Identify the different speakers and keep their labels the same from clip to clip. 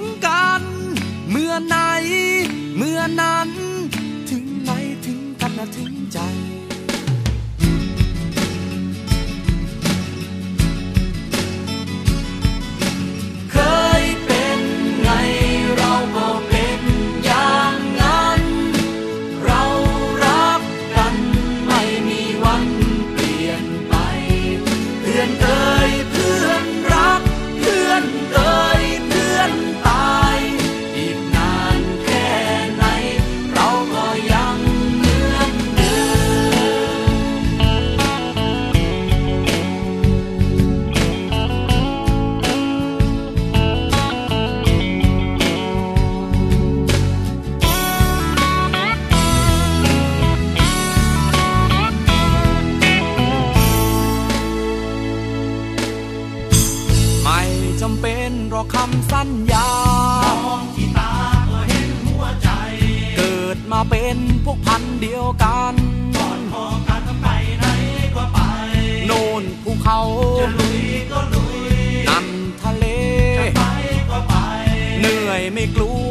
Speaker 1: กันเมื่ อไหน เมื่อนั้น ถึงไหนถึงกันนะถึงใจเคยเป็นไงเราก็เป็นอย่างนั้นเร จำเป็นรอคำสัญญา
Speaker 2: มองที่ตาก็เห็นหัวใจ
Speaker 1: เกิดมาเป็นพวกพันเดียวกัน
Speaker 2: ก่อนพอกันไปไหนก็ไป
Speaker 1: โน่นภูเขา
Speaker 2: จะลุยก็ลุย
Speaker 1: นั่นทะเล
Speaker 2: จะไปก็ไป
Speaker 1: เหนื่อยไม่กลัว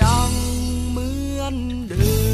Speaker 2: ยังเหมื
Speaker 1: อนเดิม